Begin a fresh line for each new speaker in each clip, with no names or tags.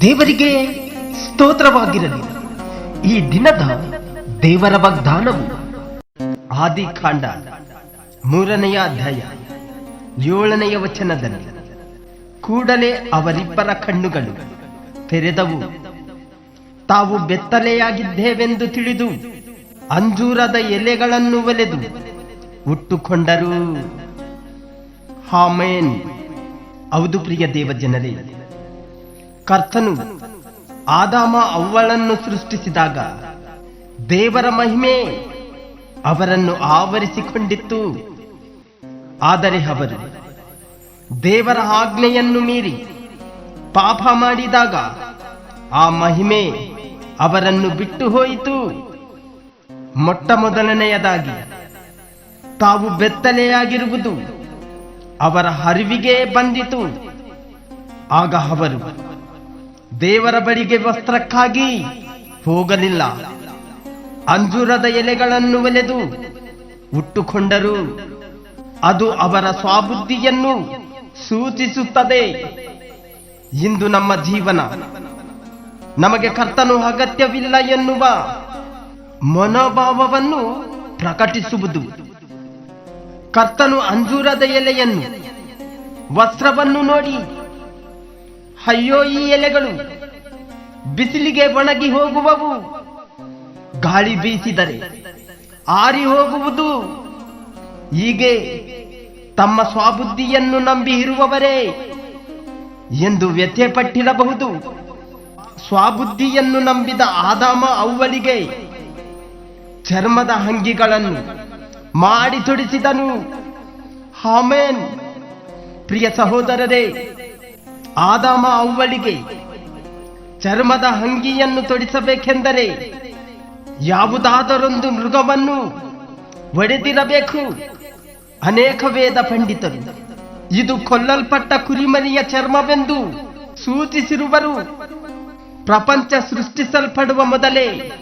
ದೇವರಿಗೆ ಸ್ತೋತ್ರವಾಗಿರಲಿ. ಈ ದಿನದ ದೇವರ ವಾಗ್ದಾನವು ಆದಿಕಾಂಡ ಮೂರನೆಯ ಅಧ್ಯಾಯ ಏಳನೆಯ ವಚನದಲ್ಲಿ, ಕೂಡಲೇ ಅವರಿಬ್ಬರ ಕಣ್ಣುಗಳು ತೆರೆದವು. ತಾವು ಬೆತ್ತಲೆಯಾಗಿದ್ದೇವೆಂದು ತಿಳಿದು ಅಂಜೂರದ ಎಲೆಗಳನ್ನು ಒಲೆದು ಉಟ್ಟುಕೊಂಡರು ಹಾಮೇನ್ ಹೌದು ಪ್ರಿಯ ದೇವಜನರೇ. ಕರ್ತನು ಆದಾಮ ಅವ್ವಳನ್ನು ಸೃಷ್ಟಿಸಿದಾಗ ದೇವರ ಮಹಿಮೆ ಅವರನ್ನು ಆವರಿಸಿಕೊಂಡಿತ್ತು. ಆದರೆ ಅವರು ದೇವರ ಆಜ್ಞೆಯನ್ನು ಮೀರಿ ಪಾಪ ಮಾಡಿದಾಗ ಆ ಮಹಿಮೆ ಅವರನ್ನು ಬಿಟ್ಟು ಹೋಯಿತು. ಮೊಟ್ಟ ಮೊದಲನೆಯದಾಗಿ ತಾವು ಬೆತ್ತಲೆಯಾಗಿರುವುದು. ಅವರ ಹರಿವಿಗೆ ಬಂದಿತು. ಆಗ ಅವರು, ದೇವರ ಬಳಿಗೆ ವಸ್ತ್ರಕ್ಕಾಗಿ ಹೋಗಲಿಲ್ಲ. ಅಂಜೂರದ ಎಲೆಗಳನ್ನು ಒಲೆದು ಉಟ್ಟುಕೊಂಡರು. ಅದು ಅವರ ಸ್ವಾಬುದ್ಧಿಯನ್ನು ಸೂಚಿಸುತ್ತದೆ. ಇಂದು ನಮ್ಮ ಜೀವನ, ನಮಗೆ ಕರ್ತನು ಅಗತ್ಯವಿಲ್ಲ ಎನ್ನುವ ಮನೋಭಾವವನ್ನು ಪ್ರಕಟಿಸುವುದು. ಕರ್ತನು ಅಂಜೂರದ ಎಲೆಯನ್ನು, ವಸ್ತ್ರವನ್ನು ನೋಡಿ, ಅಯ್ಯೋ ಈ ಎಲೆಗಳು, ಬಿಸಿಲಿಗೆ ಒಣಗಿ ಹೋಗುವವು. ಗಾಳಿ ಬೀಸಿದರೆ ಆರಿ ಹೋಗುವುದು. ಹೀಗೆ ತಮ್ಮ ಸ್ವಾಬುದ್ಧಿಯನ್ನು ನಂಬಿ ಇರುವವರೇ, ಎಂದು ವ್ಯಥೆಪಟ್ಟಿರಬಹುದು. ಸ್ವಾಬುದ್ಧಿಯನ್ನು ನಂಬಿದ ಆದಾಮ ಅವ್ವಲಿಗೆ ಚರ್ಮದ ಅಂಗಿಗಳನ್ನು ಮಾಡಿ ತೊಡಿಸಿದನು. ಹಾಮೇನ್ ಪ್ರಿಯ ಸಹೋದರರೇ, ಆದಾಮ ಅವ್ವಳಿಗೆ ಚರ್ಮದ ಅಂಗಿಯನ್ನು ತೊಡಿಸಬೇಕೆಂದರೆ ಯಾವುದಾದರೊಂದು ಮೃಗವನ್ನು ಒಡೆದಿರಬೇಕು. ಅನೇಕ ವೇದ ಪಂಡಿತರು, ಇದು ಕೊಲ್ಲಲ್ಪಟ್ಟ ಕುರಿಮರಿಯ ಚರ್ಮವೆಂದು ಸೂಚಿಸಿರುವರು. ಪ್ರಪಂಚ ಸೃಷ್ಟಿಸಲ್ಪಡುವ ಮೊದಲೇ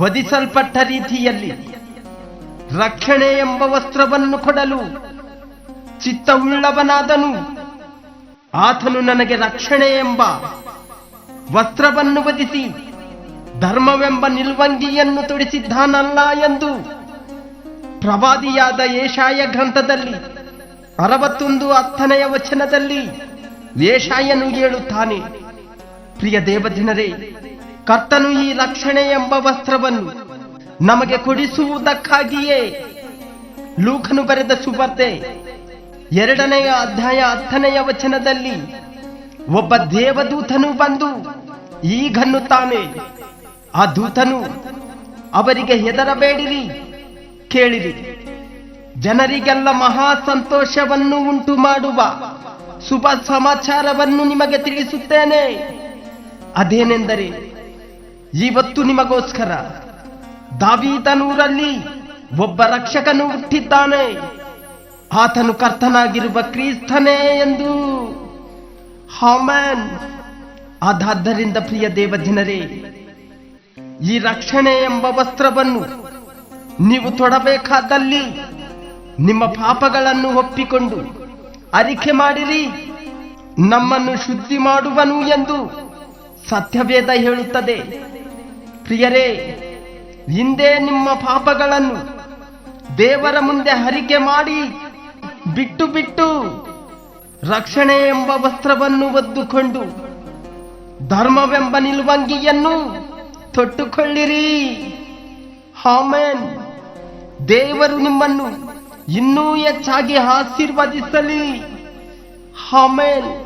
ವಧಿಸಲ್ಪಟ್ಟ ರೀತಿಯಲ್ಲಿ ರಕ್ಷಣೆ ಎಂಬ ವಸ್ತ್ರವನ್ನು ಕೊಡಲು ಚಿತ್ತವುಳ್ಳವನಾದನು. ಆತನು ನನಗೆ ರಕ್ಷಣೆ ಎಂಬ ವಸ್ತ್ರವನ್ನು ಬದಿಸಿ ಧರ್ಮವೆಂಬ ನಿಲ್ವಂಗಿಯನ್ನು ತೊಡಿಸಿದ್ದಾನಲ್ಲ ಎಂದು ಪ್ರವಾದಿಯಾದ ಏಷಾಯ ಗ್ರಂಥದಲ್ಲಿ ಅರವತ್ತೊಂದು ಹತ್ತನೆಯ ವಚನದಲ್ಲಿ ಏಷಾಯನು ಹೇಳುತ್ತಾನೆ. ಪ್ರಿಯ ದೇವಜನರೇ, ಕರ್ತನು ಈ ರಕ್ಷಣೆ ಎಂಬ ವಸ್ತ್ರವನ್ನು ನಮಗೆ ಕುಡಿಸುವುದಕ್ಕಾಗಿಯೇ ಲೂಕನು ಬರೆದ ಸುವಾರ್ತೆ ಎರಡನೆಯ ಅಧ್ಯಾಯ ಹತ್ತನೆಯ ವಚನದಲ್ಲಿ ಒಬ್ಬ ದೇವದೂತನು ಬಂದು ಈಗನ್ನುತ್ತಾನೆ ಆ ದೂತನು ಅವರಿಗೆ ಹೆದರಬೇಡಿರಿ, ಕೇಳಿರಿ. ಜನರಿಗೆಲ್ಲ ಮಹಾ ಸಂತೋಷವನ್ನು ಉಂಟು ಮಾಡುವ ಶುಭ ಸಮಾಚಾರವನ್ನು ನಿಮಗೆ ತಿಳಿಸುತ್ತೇನೆ. ಅದೇನೆಂದರೆ, ಇವತ್ತು ನಿಮಗೋಸ್ಕರ ದಾವೀದನೂರಲ್ಲಿ ಒಬ್ಬ ರಕ್ಷಕನು ಹುಟ್ಟಿದ್ದಾನೆ. ಆತನು ಕರ್ತನಾಗಿರುವ ಕ್ರೀಸ್ತನೇ ಎಂದು. ಹಾಮನ್ ಅದಾದ್ದರಿಂದ ಪ್ರಿಯ ದೇವಜನರೇ, ಈ ರಕ್ಷಣೆ ಎಂಬ ವಸ್ತ್ರವನ್ನು ನೀವು ತೊಡಬೇಕಾದಲ್ಲಿ ನಿಮ್ಮ ಪಾಪಗಳನ್ನು ಒಪ್ಪಿಕೊಂಡು ಅರಿಕೆ ಮಾಡಿರಿ. ನಮ್ಮನ್ನು ಶುದ್ಧಿ ಮಾಡುವನು ಎಂದು ಸತ್ಯವೇದ ಹೇಳುತ್ತದೆ. ಪ್ರಿಯರೇ ಹಿಂದೆ ನಿಮ್ಮ ಪಾಪಗಳನ್ನು ದೇವರ ಮುಂದೆ ಹರಿಕೆ ಮಾಡಿ ಬಿಟ್ಟು ಬಿಟ್ಟು ರಕ್ಷಣೆ ಎಂಬ ವಸ್ತ್ರವನ್ನು ಒದ್ದುಕೊಂಡು ಧರ್ಮವೆಂಬ ನಿಲುವಂಗಿಯನ್ನು ತೊಟ್ಟುಕೊಳ್ಳಿರಿ. ಹಾಮೇನ್ ದೇವರು ನಿಮ್ಮನ್ನು ಇನ್ನೂ ಹೆಚ್ಚಾಗಿ ಆಶೀರ್ವದಿಸಲಿ. ಹಾಮೇನ್